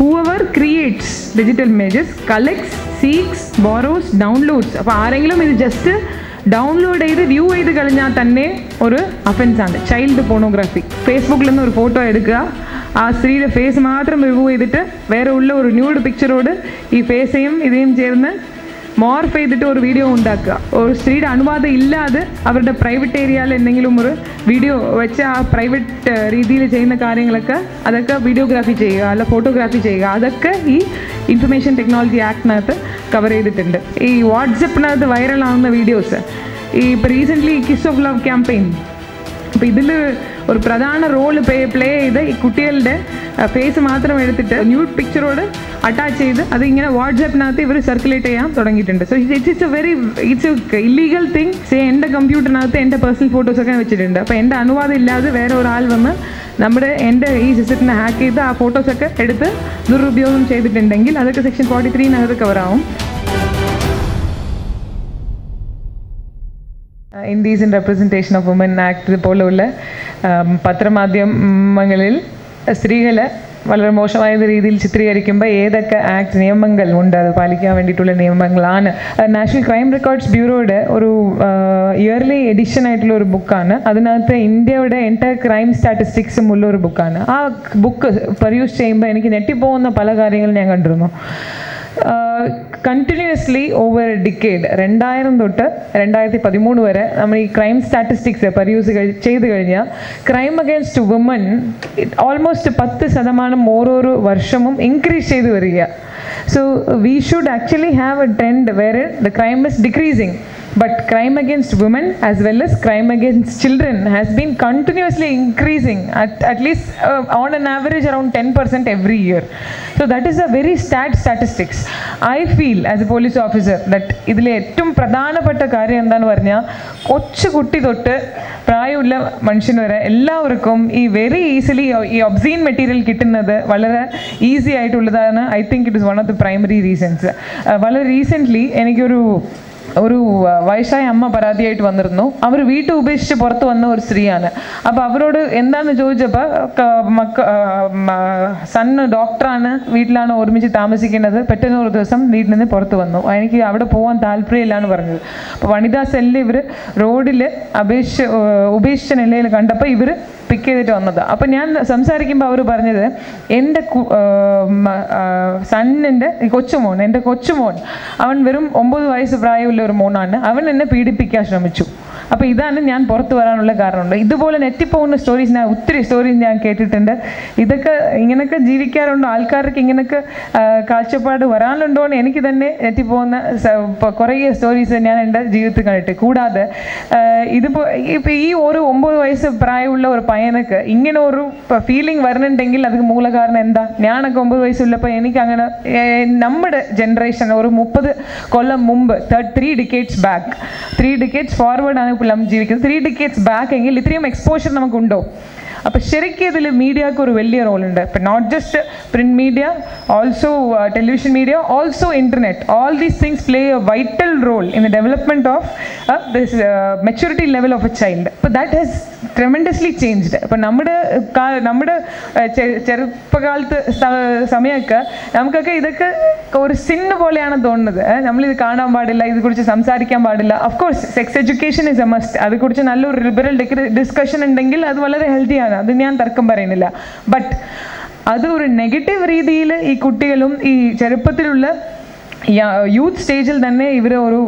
Whoever creates digital images collects seeks borrows downloads അപ്പോൾ ആരെങ്കിലും ഇത് ജസ്റ്റ് ഡൗൺലോഡ് ചെയ്ത് വ്യൂ ചെയ്ത് കഴിഞ്ഞാൽ തന്നെ ഒരു അഫൻസ് ആണ്. ചൈൽഡ് പോണോഗ്രാഫി ഫേസ്ബുക്കിൽ നിന്ന് ഒരു ഫോട്ടോ എടുക്കുക. ആ സ്ത്രീയുടെ ഫേസ് മാത്രം റിവ്യൂ ചെയ്തിട്ട് വേറെ ഉള്ള ഒരു ന്യൂഡ് പിക്ചറോട് ഈ ഫേസയും ഇതേയും ചേർന്ന് മോർഫ് ചെയ്തിട്ട് ഒരു വീഡിയോ ഉണ്ടാക്കുക. ഒരു സ്ത്രീയുടെ അനുവാദം ഇല്ലാതെ അവരുടെ പ്രൈവറ്റ് ഏരിയയിൽ എന്തെങ്കിലും ഒരു വീഡിയോ വെച്ച് ആ പ്രൈവറ്റ് രീതിയിൽ ചെയ്യുന്ന കാര്യങ്ങളൊക്കെ അതൊക്കെ വീഡിയോഗ്രാഫി ചെയ്യുക അല്ല ഫോട്ടോഗ്രാഫി ചെയ്യുക. അതൊക്കെ ഈ ഇൻഫർമേഷൻ ടെക്നോളജി ആക്ടിനകത്ത് കവർ ചെയ്തിട്ടുണ്ട്. ഈ വാട്സപ്പിനകത്ത് വൈറലാവുന്ന വീഡിയോസ് ഈ ഇപ്പോൾ recently kiss of love campaign അപ്പോൾ ഇതിൽ ഒരു പ്രധാന റോൾ പ്ലേ പ്ലേ ചെയ്ത് ഈ കുട്ടികളുടെ ഫേസ് മാത്രം എടുത്തിട്ട് ന്യൂഡ് പിക്ചറോട് അറ്റാച്ച് ചെയ്ത് അത് ഇങ്ങനെ വാട്സാപ്പിനകത്ത് ഇവർ സർക്കുലേറ്റ് ചെയ്യാൻ തുടങ്ങിയിട്ടുണ്ട്. So it's it's a very it's illegal thing say എന്റെ കമ്പ്യൂട്ടറിനകത്ത് എന്റെ പേഴ്സണൽ ഫോട്ടോസൊക്കെ വെച്ചിട്ടുണ്ട്. അപ്പോൾ എന്റെ അനുവാദം ഇല്ലാതെ വേറെ ഒരാൾ വന്ന് നമ്മുടെ എന്റെ ഈ സിസ്റ്റത്തിനെ ഹാക്ക് ചെയ്ത് ആ ഫോട്ടോസൊക്കെ എടുത്ത് ദുരുപയോഗം ചെയ്തിട്ടുണ്ടെങ്കിൽ അതൊക്കെ സെക്ഷൻ ഫോർട്ടി ത്രീനകത്ത് കവറാവും indecent representation of women act പോലുള്ള പത്രമാധ്യമങ്ങളിൽ സ്ത്രീകളെ വളരെ മോശമായ രീതിയിൽ ചിത്രീകരിക്കുമ്പോൾ ഏതൊക്കെ ആക്ട് നിയമങ്ങൾ ഉണ്ട് അത് പാലിക്കാൻ വേണ്ടിയിട്ടുള്ള നിയമങ്ങളാണ്. നാഷണൽ ക്രൈം റെക്കോർഡ്സ് ബ്യൂറോയുടെ ഒരു ഇയർലി എഡിഷൻ ആയിട്ടുള്ള ഒരു ബുക്കാണ് അതിനകത്ത് ഇന്ത്യയുടെ എന്റയർ ക്രൈം സ്റ്റാറ്റിസ്റ്റിക്സും ഉള്ള ഒരു ബുക്കാണ് ആ ബുക്ക് പെർയൂസ് ചെയ്യുമ്പോൾ എനിക്ക് ഞെട്ടിപ്പോകുന്ന പല കാര്യങ്ങളും ഞാൻ കണ്ടിരുന്നു. കണ്ടിന്യൂസ്ലി ഓവർ ഡിക്കേഡ് രണ്ടായിരം തൊട്ട് രണ്ടായിരത്തി പതിമൂന്ന് വരെ നമ്മൾ ഈ ക്രൈം സ്റ്റാറ്റിസ്റ്റിക്സ് പര്യൂസ് ചെയ്ത് കഴിഞ്ഞാൽ ക്രൈം അഗേൻസ്റ്റ് വുമൻ ഓൾമോസ്റ്റ് പത്ത് ശതമാനം ഓരോരോ വർഷവും ഇൻക്രീസ് ചെയ്ത് വരിക. So we should actually have a trend where the crime is decreasing but crime against women as well as crime against children has been continuously increasing at, at least uh, on an average around 10% every year so that is a very sad statistics i feel as a police officer that ഇതിലെ ഏറ്റവും പ്രധാനപ്പെട്ട കാര്യം എന്താണെന്ന് പറഞ്ഞാൽ കൊച്ചു കുട്ടി തൊട്ട് പ്രായമുള്ള മനുഷ്യൻ വരെ എല്ലാവർക്കും ഈ വെരി ഈസിലി ഈ ഒബ്സീൻ മെറ്റീരിയൽ കിട്ടുന്നത് വളരെ ഈസി ആയിട്ടുള്ളതാണ് I think it is one of the primary reasons വളരെ റീസെൻ്റ്ലി എനിക്കൊരു ഒരു വയസ്സായ അമ്മ പരാതിയായിട്ട് വന്നിരുന്നു. അവർ വീട്ടിൽ ഉപേക്ഷിച്ച് പുറത്ത് വന്ന ഒരു സ്ത്രീയാണ്. അപ്പോൾ അവരോട് എന്താണെന്ന് ചോദിച്ചപ്പോൾ മക്ക സണ്ണ് ഡോക്ടറാണ് വീട്ടിലാണ് ഒരുമിച്ച് താമസിക്കേണ്ടത്. പെട്ടെന്ന് ഒരു ദിവസം വീട്ടിൽ നിന്ന് പുറത്ത് വന്നു. എനിക്ക് അവിടെ പോകാൻ താല്പര്യമില്ല എന്ന് പറഞ്ഞത്. അപ്പോൾ വനിതാ സെല്ല് ഇവർ റോഡിൽ അപേക്ഷ ഉപേക്ഷിച്ച നിലയിൽ കണ്ടപ്പോൾ ഇവർ പിക്ക് ചെയ്തിട്ട് വന്നത്. അപ്പം ഞാൻ സംസാരിക്കുമ്പോൾ അവർ പറഞ്ഞത് എന്റെ സണ്ണിന്റെ കൊച്ചുമോൻ എന്റെ കൊച്ചുമോൻ അവൻ വെറും ഒമ്പത് വയസ്സ് പ്രായമുള്ള ഒരു മോനാണ്. അവൻ എന്നെ പീഡിപ്പിക്കാൻ ശ്രമിച്ചു. അപ്പോൾ ഇതാണ് ഞാൻ പുറത്തു വരാനുള്ള കാരണമുണ്ട്. ഇതുപോലെ നെറ്റിപ്പോകുന്ന സ്റ്റോറീസ് ഞാൻ ഒത്തിരി സ്റ്റോറീസ് ഞാൻ കേട്ടിട്ടുണ്ട്. ഇതൊക്കെ ഇങ്ങനെയൊക്കെ ജീവിക്കാറുണ്ടോ? ആൾക്കാർക്ക് ഇങ്ങനെയൊക്കെ കാഴ്ചപ്പാട് വരാനുണ്ടോ എന്ന് എനിക്ക് തന്നെ നെറ്റിപ്പോകുന്ന കുറേ സ്റ്റോറീസ് ഞാൻ എന്റെ ജീവിതത്തിൽ കണ്ടിട്ട് കൂടാതെ ഇതിപ്പോൾ ഇപ്പോൾ ഈ ഒരു ഒമ്പത് വയസ്സ് പ്രായമുള്ള ഒരു പയ്യനക്ക് ഇങ്ങനെ ഒരു ഫീലിംഗ് വരണുണ്ടെങ്കിൽ അതിന് മൂല കാരണം എന്താ? ഞാനൊക്കെ ഒമ്പത് വയസ്സുള്ളപ്പോൾ എനിക്ക് അങ്ങനെ നമ്മുടെ ജനറേഷൻ ഒരു മുപ്പത് കൊല്ലം മുമ്പ് three decades back three decades forward ആണ് ഇപ്പോൾ നമ്മൾ ജീവിക്കുന്നത് ത്രീ ഡിക്കേറ്റ്സ് ബാക്ക് എങ്കിൽ ഇത്രയും എക്സ്പോഷർ നമുക്കുണ്ടോ? അപ്പോൾ ശരിക്കും ഇതിൽ മീഡിയക്ക് ഒരു വലിയ റോളുണ്ട് ഇപ്പം not just print media also television media also internet all these things play a vital role in the development of this maturity level of a child അപ്പോൾ ദാറ്റ് ഹാസ് ട്രെമെൻഡസ്ലി ചേഞ്ച്ഡ് അപ്പം നമ്മുടെ നമ്മുടെ ചെറുപ്പകാലത്ത് സമയമൊക്കെ നമുക്കൊക്കെ ഇതൊക്കെ ഒരു സിന്ന് പോലെയാണ് തോന്നുന്നത്. നമ്മൾ ഇത് കാണാൻ പാടില്ല ഇതേക്കുറിച്ച് സംസാരിക്കാൻ പാടില്ല. Of course sex education is a must അതേക്കുറിച്ച് നല്ലൊരു ലിബറൽ ഡിസ്കഷൻ ഉണ്ടെങ്കിൽ അത് വളരെ ഹെൽത്തി ആണ്. അത് ഞാൻ തർക്കം പറയുന്നില്ല. ബട്ട് അത് ഒരു നെഗറ്റീവ് രീതിയിൽ ഈ കുട്ടികളും ഈ ചെറുപ്പത്തിലുള്ള യൂത്ത് സ്റ്റേജിൽ തന്നെ ഇവർ ഒരു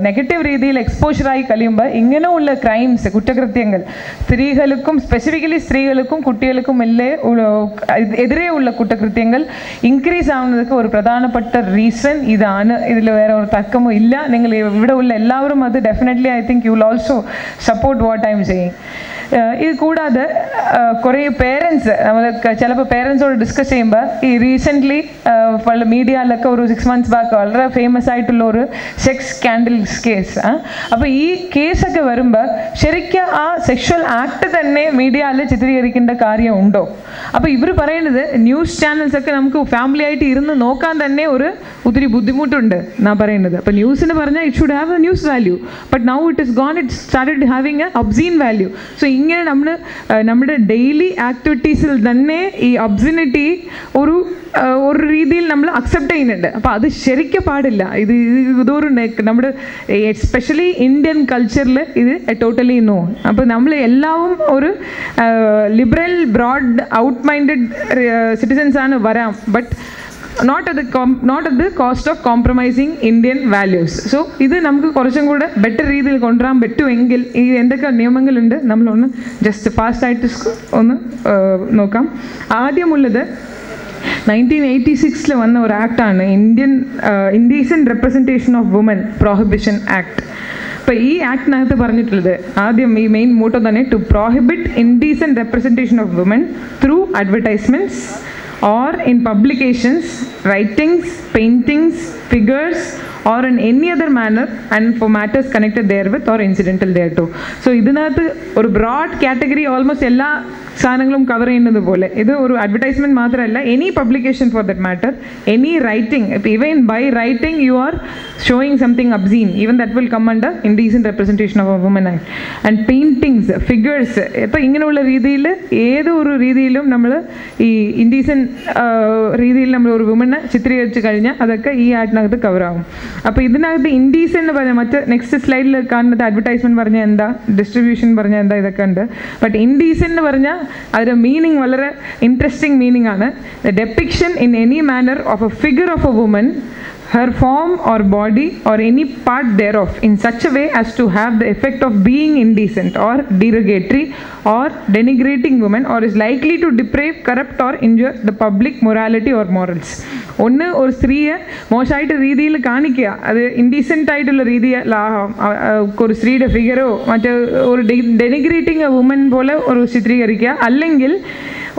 നെഗറ്റീവ് രീതിയിൽ എക്സ്പോഷറായി കഴിയുമ്പോൾ ഇങ്ങനെയുള്ള ക്രൈംസ് കുറ്റകൃത്യങ്ങൾ സ്ത്രീകൾക്കും സ്പെസിഫിക്കലി സ്ത്രീകൾക്കും കുട്ടികൾക്കും എല്ലാം എതിരെ ഉള്ള കുറ്റകൃത്യങ്ങൾ ഇൻക്രീസ് ആവുന്നതൊക്കെ ഒരു പ്രധാനപ്പെട്ട റീസൺ ഇതാണ്. ഇതിൽ വേറെ ഒരു തർക്കമോ ഇല്ല. നിങ്ങൾ ഇവിടെ ഉള്ള എല്ലാവരും അത് definitely I think you will also support what I am saying ഇത് കൂടാതെ കുറേ പേരൻസ് നമ്മൾ ചിലപ്പോൾ പേരൻസോട് ഡിസ്കസ് ചെയ്യുമ്പോൾ ഈ റീസെന്റ്ലി മീഡിയയിലൊക്കെ ഒരു സിക്സ് മന്ത്സ് ബാക്ക് വളരെ ഫേമസ് ആയിട്ടുള്ള ഒരു സെക്സ് സ്കാൻഡൽസ് കേസ് അപ്പോൾ ഈ കേസൊക്കെ വരുമ്പോൾ ശരിക്കും ആ സെക്ഷൽ ആക്ട് തന്നെ മീഡിയയിൽ ചിത്രീകരിക്കേണ്ട കാര്യമുണ്ടോ അപ്പോൾ ഇവർ പറയുന്നത് ന്യൂസ് ചാനൽസ് ഒക്കെ നമുക്ക് ഫാമിലി ആയിട്ട് ഇരുന്ന് നോക്കാൻ തന്നെ ഒരു ഒത്തിരി ബുദ്ധിമുട്ടുണ്ട് എന്നാ പറയുന്നത് അപ്പോൾ ന്യൂസിന് പറഞ്ഞാൽ it should have a news value but now it is gone it started having a obscene value so ഇങ്ങനെ നമ്മൾ നമ്മുടെ ഡെയിലി ആക്ടിവിറ്റീസിൽ തന്നെ ഈ അബ്സിനിറ്റി ഒരു ഒരു രീതിയിൽ നമ്മൾ അക്സെപ്റ്റ് ചെയ്യുന്നുണ്ട്. അപ്പോൾ അത് ശരിക്കും പാടില്ല. ഇത് ഇത് ഇതൊരു നമ്മുടെ എസ്പെഷ്യലി ഇന്ത്യൻ കൾച്ചറിൽ ഇത് ടോട്ടലി നോ അപ്പോൾ നമ്മൾ എല്ലാവും ഒരു liberal broad out minded citizens ആണ് വരാം. But not at not at the cost of compromising Indian values so ഇത് നമുക്ക് കുറച്ചും കൂടെ ബെറ്റർ രീതിയിൽ കൊണ്ടുവരാൻ പറ്റുമെങ്കിൽ ഈ എന്തൊക്കെ നിയമങ്ങളുണ്ട് നമ്മളൊന്ന് ജസ്റ്റ് ഫാസ്റ്റായിട്ട് ഒന്ന് നോക്കാം. ആദ്യമുള്ളത് നയന്റീൻ എയ്റ്റി സിക്സിൽ വന്ന ഒരു ആക്ടാണ് Indian indecent representation of women prohibition act അപ്പോൾ ഈ ആക്ടിനകത്ത് പറഞ്ഞിട്ടുള്ളത് ആദ്യം ഈ മെയിൻ മോട്ടോ തന്നെ to prohibit indecent representation of women through advertisements or in publications, writings, paintings, figures, or in any other manner and for matters connected therewith or incidental thereto. So ഇതിനകത്ത് ഒരു broad category almost എല്ലാ സാധനങ്ങളും cover ചെയ്യുന്നത് പോലെ ഇത് ഒരു advertisement മാത്രമല്ല any publication for that matter any writing even by writing you are showing something obscene even that will come under indecent representation of women act and paintings figures ഇപ്പം ഇങ്ങനെയുള്ള രീതിയിൽ ഏത് ഒരു രീതിയിലും നമ്മൾ ഈ ഇൻഡീസൻ രീതിയിൽ നമ്മൾ ഒരു വുമനെ ചിത്രീകരിച്ച് കഴിഞ്ഞാൽ അതൊക്കെ ഈ ആട്ടിനകത്ത് കവർ അപ്പോൾ ഇതിനകത്ത് ഇൻഡീസൻ എന്ന് പറഞ്ഞാൽ മറ്റ് നെക്സ്റ്റ് സ്ലൈഡിൽ കാണുന്നത് അഡ്വർടൈസ്മെന്റ് പറഞ്ഞാൽ എന്താ ഡിസ്ട്രിബ്യൂഷൻ പറഞ്ഞാൽ എന്താ ഇതൊക്കെ ഉണ്ട്. ബട്ട് ഇൻഡീസൻ എന്ന് പറഞ്ഞാൽ അതിന്റെ മീനിങ് വളരെ ഇൻട്രസ്റ്റിംഗ് മീനിങ് ആണ്. The depiction in any manner of a figure of a woman her form or body or any part thereof in such a way as to have the effect of being indecent or derogatory or denigrating women or is likely to deprave, corrupt or injure the public morality or morals. ഒന്ന് ഒരു സ്ത്രീയെ മോശമായിട്ട് രീതിയിൽ കാണിക്കുക അത് indecent ആയിട്ടുള്ള രീതിയിൽ ഒരു സ്ത്രീയുടെ ഫിഗറോ മറ്റേ ഒരു ഡെനിഗ്രേറ്റിംഗ് വുമൻ പോലെ ഒരു ചിത്രീകരിക്കുക അല്ലെങ്കിൽ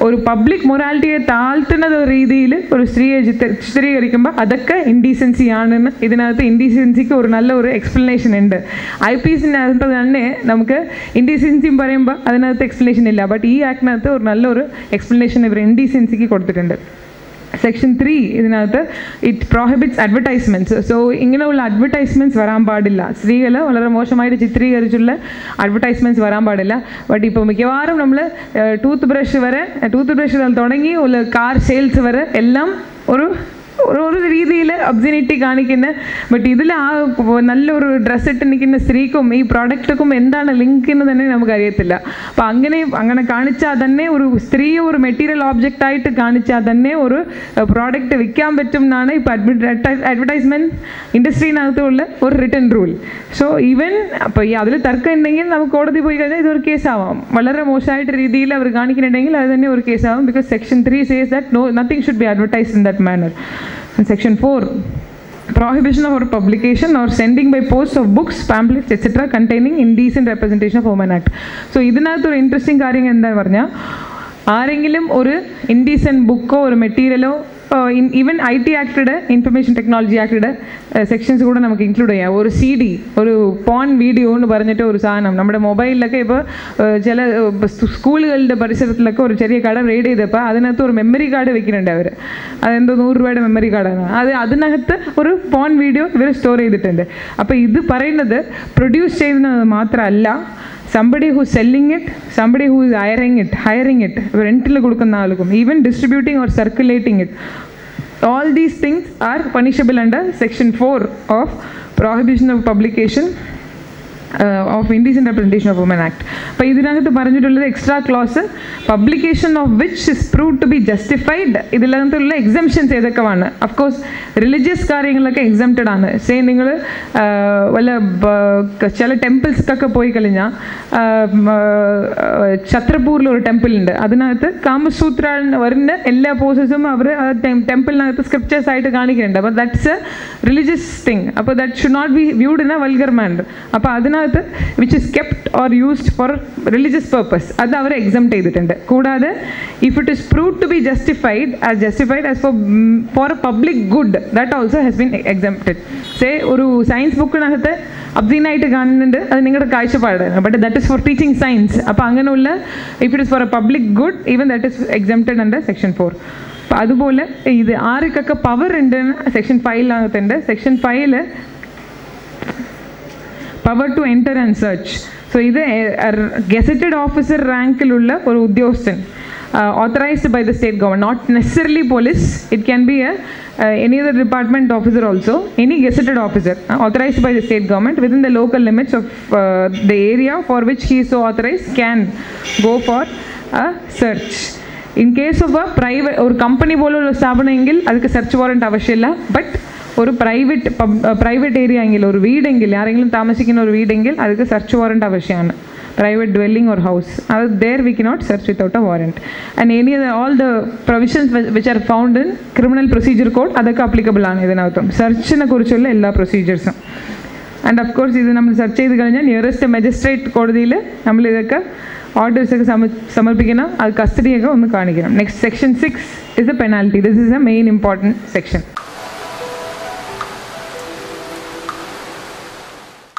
ഒരു പബ്ലിക് മൊറാലിറ്റിയെ താഴ്ത്തുന്ന രീതിയിൽ ഒരു സ്ത്രീയെ ചിത്ര ചിത്രീകരിക്കുമ്പോൾ അതൊക്കെ ഇൻഡീസൻസി ആണെന്ന് ഇതിനകത്ത് ഇൻഡീസൻസിക്ക് ഒരു നല്ല ഒരു എക്സ്പ്ലനേഷൻ ഉണ്ട് ഐ പി എസിനകത്ത് തന്നെ നമുക്ക് ഇൻഡീസൻസിയും പറയുമ്പോൾ അതിനകത്ത് എക്സ്പ്ലനേഷൻ ഇല്ല. ബട്ട് ഈ ആക്ടിനകത്ത് ഒരു നല്ലൊരു എക്സ്പ്ലനേഷൻ ഇവർ ഇൻഡീസൻസിക്ക് കൊടുത്തിട്ടുണ്ട്. സെക്ഷൻ ത്രീ ഇതിനകത്ത് ഇറ്റ് പ്രോഹിബിറ്റ്സ് അഡ്വർടൈസ്മെന്റ്സ് സോ ഇങ്ങനെയുള്ള അഡ്വർടൈസ്മെന്റ്സ് വരാൻ പാടില്ല. സ്ത്രീകൾ വളരെ മോശമായിട്ട് ചിത്രീകരിച്ചുള്ള അഡ്വർടൈസ്മെന്റ്സ് വരാൻ പാടില്ല. ബട്ട് ഇപ്പോൾ മിക്കവാറും നമ്മൾ ടൂത്ത് ബ്രഷ് വരെ ടൂത്ത് ബ്രഷ് തുടങ്ങി കാർ സെയിൽസ് വരെ എല്ലാം ഒരു ഒരു രീതിയിൽ ഒബ്സിനിറ്റി കാണിക്കുന്ന ബട്ട് ഇതിൽ ആ നല്ലൊരു ഡ്രസ്സ് ഇട്ട് നിൽക്കുന്ന സ്ത്രീക്കും ഈ പ്രോഡക്റ്റുക്കും എന്താണ് ലിങ്ക് എന്ന് തന്നെ നമുക്ക് അറിയത്തില്ല അപ്പോൾ അങ്ങനെ അങ്ങനെ കാണിച്ചാൽ തന്നെ ഒരു സ്ത്രീയെ ഒരു മെറ്റീരിയൽ ഓബ്ജക്റ്റ് ആയിട്ട് കാണിച്ചാൽ തന്നെ ഒരു പ്രോഡക്റ്റ് വിൽക്കാൻ പറ്റും എന്നാണ് ഇപ്പോൾ അഡ്വർടൈസ്മെന്റ് ഇൻഡസ്ട്രീനകത്തുള്ള ഒരു റിട്ടേൺ റൂൾ സോ ഈവൻ അപ്പോൾ ഈ അതിൽ തർക്കം ഉണ്ടെങ്കിൽ നമുക്ക് കോടതി പോയി കഴിഞ്ഞാൽ ഇതൊരു കേസാവാം. വളരെ മോശമായിട്ട് രീതിയിൽ അവർ കാണിക്കുന്നുണ്ടെങ്കിൽ അത് തന്നെ ഒരു കേസാവും because section three says that no nothing should be advertise in that manner section four prohibition of publication or sending by post of books, pamphlets, etc. containing indecent representation of women act. So ഇതിനകത്ത് ഒരു interesting കാര്യം എന്താ പറഞ്ഞാൽ ആരെങ്കിലും ഒരു indecent ബുക്കോ ഒരു മെറ്റീരിയലോ ഈവൻ ഐ ടി ആക്ടിയുടെ ഇൻഫർമേഷൻ ടെക്നോളജി ആക്ടിയുടെ സെക്ഷൻസ് കൂടെ നമുക്ക് ഇൻക്ലൂഡ് ചെയ്യാം. ഒരു സി ഡി ഒരു പോൺ വീഡിയോ എന്ന് പറഞ്ഞിട്ട് ഒരു സാധനം. നമ്മുടെ മൊബൈലിലൊക്കെ ഇപ്പോൾ ചില സ്കൂളുകളുടെ പരിസരത്തിലൊക്കെ ഒരു ചെറിയ കട റെയ്ഡ് ചെയ്തപ്പോൾ അതിനകത്ത് ഒരു മെമ്മറി കാർഡ് വെക്കുന്നുണ്ട് അവർ അതെന്തോ നൂറ് രൂപയുടെ മെമ്മറി കാർഡാണ് അത് അതിനകത്ത് ഒരു പോൺ വീഡിയോ ഇവർ സ്റ്റോർ ചെയ്തിട്ടുണ്ട്. അപ്പോൾ ഇത് പറയുന്നത് പ്രൊഡ്യൂസ് ചെയ്യുന്നത് മാത്രമല്ല somebody who selling it somebody who is hiring it hiring it റെൻറ്റിൽ കൊടുക്കുന്ന ആൾക്കും even distributing or circulating it all these things are punishable under section 4 of prohibition of publication of indecent representation of women act അപ്പോൾ ഇതിനകത്ത് പറഞ്ഞിട്ടുള്ളത് extra clause publication of which is prove to be justified ഇതിനകത്തുള്ള exemptions ഏതൊക്കെയാണ്? Of course religious കാര്യങ്ങളൊക്കെ exempted ആണ്. Say നിങ്ങൾ വല്ല ബ- ചില ടെമ്പിൾസ്ക്കൊക്കെ പോയി കഴിഞ്ഞാൽ ഛത്രപൂരിൽ ഒരു ടെമ്പിൾ ഉണ്ട്. അതിനകത്ത് കാമസൂത്ര വരുന്ന എല്ലാ പോസസും അവർ ടെമ്പിളിനകത്ത് സ്ക്രിപ്റ്റേഴ്സ് ആയിട്ട് കാണിക്കുന്നുണ്ട്. അപ്പോൾ ദാറ്റ്സ് എ റിലീജിയസ് തിങ് അപ്പോൾ that should not be viewed in a vulgar manner അപ്പോൾ അതിനകത്ത് which is kept or used for religious purpose അത് അവർ എക്സംപ്റ്റ് ചെയ്തിട്ടുണ്ട്. കൂടാതെ if it is prove to be justified as justified as for for a public good that also has been exempted say ഒരു science ബുക്കിനകത്ത് അബ്ദീനായിട്ട് കാണുന്നുണ്ട്. അത് നിങ്ങളുടെ കാഴ്ചപ്പാടാണ്. But that is for teaching science അപ്പോൾ അങ്ങനെയുള്ള if it is for a public good even that is exempted under section four അപ്പോൾ അതുപോലെ ഇത് ആർക്കൊക്കെ പവർ ഉണ്ട് സെക്ഷൻ ഫൈവിനകത്തുണ്ട് സെക്ഷൻ ഫൈവിൽ Power to enter and search so ഇത് ഗസറ്റഡ് ഓഫീസർ റാങ്കിലുള്ള ഒരു ഉദ്യോഗസ്ഥൻ authorized by the state government, not necessarily police. It can be a uh, any other department officer also, any gazetted officer uh, authorized by the state government within the local limits of uh, the area for which he is so authorized can go for a search. In case of a private ഒരു company പോലുള്ള സ്ഥാപനമെങ്കിൽ അതിക്ക് search warrant ആവശ്യമില്ല but ഒരു private private area എങ്കിൽ ഒരു വീടെങ്കിൽ ആരെങ്കിലും താമസിക്കുന്ന ഒരു വീടെങ്കിൽ അതൊക്കെ സെർച്ച് വാറണ്ട് ആവശ്യമാണ്. Private dwelling or house Uh, there we cannot search without a warrant. And any other, all provisions whi- which are found in criminal procedure code അതൊക്കെ അപ്ലിക്കബിൾ ആണ് ഇതിനകത്തും. സെർച്ചിനെ കുറിച്ചുള്ള എല്ലാ പ്രൊസീജിയേഴ്സും ആൻഡ് ഓഫ് കോഴ്സ് ഇത് നമ്മൾ search ചെയ്ത് കഴിഞ്ഞാൽ നിയറസ്റ്റ് മജിസ്ട്രേറ്റ് കോടതിയിൽ നമ്മൾ ഇതൊക്കെ ഓർഡേഴ്സ് ഒക്കെ സമ സമർപ്പിക്കണം. അത് കസ്റ്റഡിയൊക്കെ ഒന്ന് കാണിക്കണം. Next section six is a penalty this is a main important section